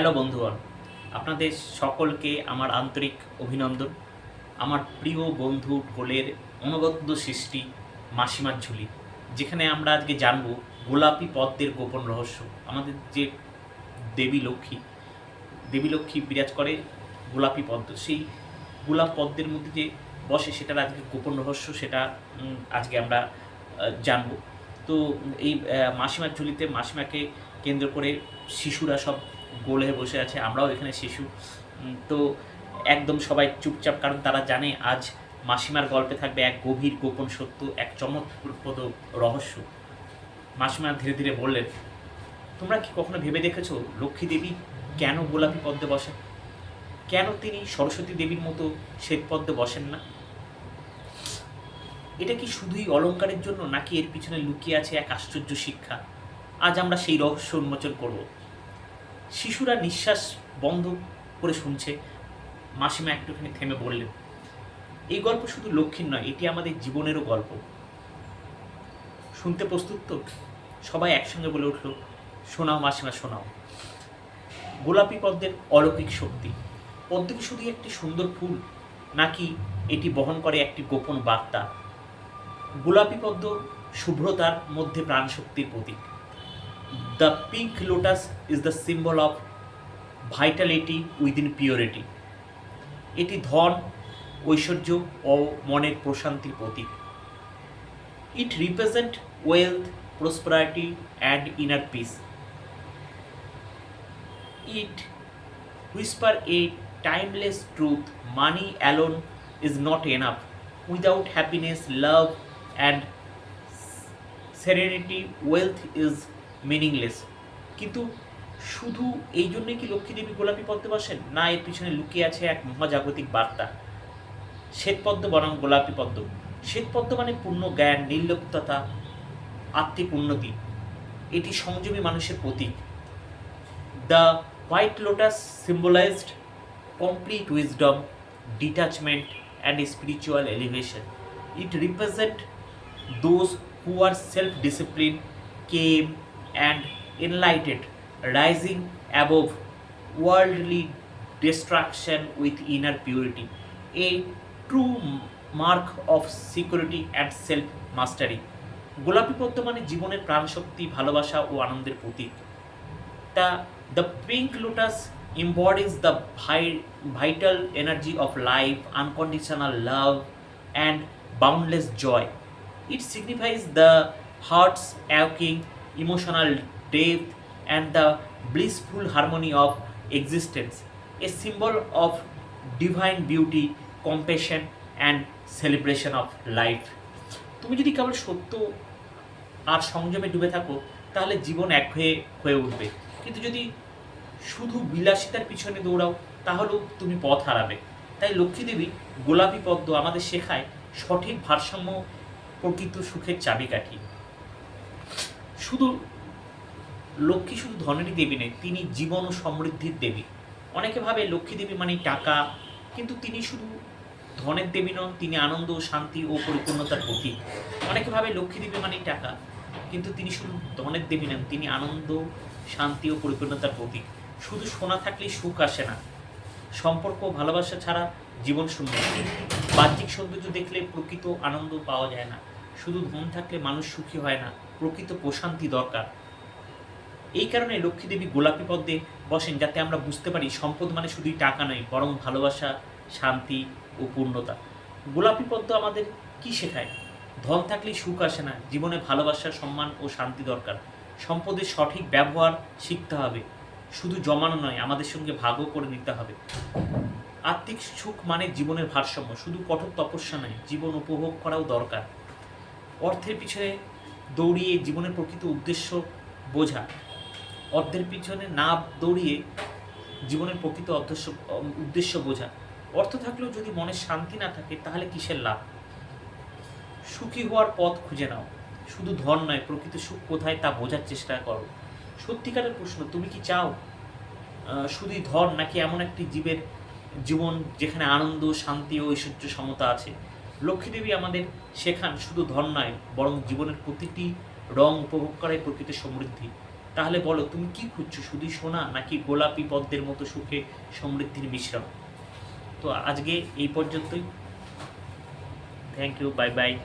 Hello বন্ধুগণ, আপনাদের সকলকে আমার আন্তরিক অভিনন্দন। আমার প্রিয় বন্ধু ঢোলের অনবদ্য সৃষ্টি মাসিমার ঝুলি, যেখানে আমরা আজকে জানব গোলাপি পদ্মের গোপন রহস্য। আমাদের যে দেবী লক্ষ্মী দেবী লক্ষ্মী বিরাজ করে গোলাপি পদ্ম। সেই গোলাপ পদ্মের মধ্যে যে বসে সেটার আজকে গোপন রহস্য, সেটা আজকে আমরা জানব। তো এই মাসিমার ঝুলিতে মাসিমাকে কেন্দ্র করে শিশুরা সব গোল বসে আছে, আমরাও এখানে শিশু। তো একদম সবাই চুপচাপ, কারণ তারা জানে আজ মাসিমার গল্পে থাকবে এক গভীর গোপন সত্য, এক চমৎপ্রদ রহস্য। মাসিমা ধীরে ধীরে বললেন, তোমরা কি কখনো ভেবে দেখেছ লক্ষ্মী দেবী কেন গোলাপি পদ্মে বসেন? কেন তিনি সরস্বতী দেবীর মতো শ্বেত পদ্মে বসেন না? এটা কি শুধুই অলংকারের জন্য, নাকি এর পিছনে লুকিয়ে আছে এক আশ্চর্য শিক্ষা? আজ আমরা সেই রহস্য উন্মোচন করব। শিশুরা নিঃশ্বাস বন্ধ করে শুনছে। মাসিমা একটুখানি থেমে বললেন, এই গল্প শুধু লক্ষ্মীর নয়, এটি আমাদের জীবনেরও গল্প। শুনতে প্রস্তুত তো? সবাই একসঙ্গে বলে উঠল, শোনাও মাসিমা, শোনাও। গোলাপি পদ্মের অলৌকিক শক্তি পদ্ম কি শুধু একটি সুন্দর ফুল, নাকি এটি বহন করে একটি গোপন বার্তা? গোলাপি পদ্ম শুভ্রতার মধ্যে প্রাণশক্তির প্রতীক। The pink lotus is the symbol of vitality within purity এটি ধন ঐশ্বর্য ও মনের প্রশান্তির প্রতীক it represent wealth prosperity and inner peace it whisper a timeless truth money alone is not enough without happiness love and serenity wealth is meaningless কিন্তু শুধু এই জন্যই কি লক্ষ্মীদেবী গোলাপি পদ্মে বসেন? না, এর পিছনে লুকিয়ে আছে এক মহাজাগতিক বার্তা। শ্বেতপদ্ম বরং গোলাপি পদ্ম। শ্বেতপদ্ম মানে পূর্ণ জ্ঞান, নির্লিপ্ততা, আত্মিক উন্নতি। এটি সংযমী মানুষের প্রতীক। The white lotus symbolized complete wisdom detachment and spiritual elevation. It represent those who are self discipline calm and enlightened, rising above worldly distraction with inner purity. A true mark of security and self mastery. গোলাপি পদ্ম মানে জীবনের প্রাণশক্তি ভালোবাসা ও আনন্দের প্রতীক the the pink lotus embodies the vital energy of life unconditional love and boundless joy it signifies the heart's aching emotional depth and the blissful harmony of existence. A symbol of divine beauty, compassion, and celebration of life. তুমি যদি কেবল সত্য আর সংযমে ডুবে থাকো, তাহলে জীবন এক হয়ে হয়ে উঠবে। কিন্তু যদি শুধু বিলাসিতার পিছনে দৌড়াও, তাহলেও তুমি পথ হারাবে। তাই লক্ষ্মী দেবী গোলাপি পদ্ম আমাদের শেখায় সঠিক ভারসাম্য প্রকৃত সুখের চাবিকাঠি। শুধু লক্ষ্মী শুধু ধনেরই দেবী নেই তিনি জীবন ও সমৃদ্ধির দেবী। অনেকে ভাবে লক্ষ্মী দেবী মানে টাকা, কিন্তু তিনি শুধু ধনের দেবী নন, তিনি আনন্দ, শান্তি ও পরিপূর্ণতার প্রতীক। অনেকে ভাবে লক্ষ্মী দেবী মানেই টাকা, কিন্তু তিনি শুধু ধনের দেবী নন, তিনি আনন্দ, শান্তি ও পরিপূর্ণতার প্রতীক। শুধু সোনা থাকলেই সুখ আসে না। সম্পর্ক ভালোবাসা ছাড়া জীবন শূন্য বাহ্যিক সৌন্দর্য দেখলে প্রকৃত আনন্দ পাওয়া যায় না। শুধু ধন থাকলে মানুষ সুখী হয় না। প্রকৃত প্রশান্তি দরকার। এই কারণে লক্ষ্মী দেবী গোলাপি পদ্মে বসেন যাতে আমরা বুঝতে পারি সম্পদ মানে শুধুই টাকা নয়, বরং ভালোবাসা, শান্তি ও পূর্ণতা। গোলাপি পদ্ম আমাদের কি শেখায়? ধন থাকলেই সুখ আসে না, জীবনে ভালোবাসা, সম্মান ও শান্তি দরকার। সম্পদের সঠিক ব্যবহার শিখতে হবে। শুধু জমানো নয়, আমাদের সঙ্গে ভাগও করে নিতে হবে। আত্মিক সুখ মানে জীবনের ভারসাম্য, শুধু কঠোর তপস্যা নয়, জীবন উপভোগ করাও দরকার। অর্থের পিছনে দৌড়িয়ে জীবনের প্রকৃত উদ্দেশ্য বোঝা। অর্থের পিছনে না দৌড়িয়ে জীবনের প্রকৃত অধ্যস্য উদ্দেশ্য বোঝা। অর্থ থাকলেও যদি মনের শান্তি না থাকে, তাহলে কিসের লাভ? সুখী হওয়ার পথ খুঁজে নাও। শুধু ধন নয়, প্রকৃত সুখ কোথায় তা বোঝার চেষ্টা করো। সত্যিকারের প্রশ্ন, তুমি কি চাও শুধুই ধন নাকি এমন একটি জীবের জীবন যেখানে আনন্দ, শান্তি ও ঐশ্বর্য সমতা আছে? লক্ষ্মীদেবী আমাদের শেখান শুধু ধন নয়, বরং জীবনের প্রতিটি রং উপভোগ করাই প্রকৃতির সমৃদ্ধি। তাহলে বলো, তুমি কি খুঁজছো? শুধু সোনা নাকি গোলাপি পদ্মের মতো সুখে সমৃদ্ধির মিশ্রণ? তো আজকে এই পর্যন্তই। Thank you bye by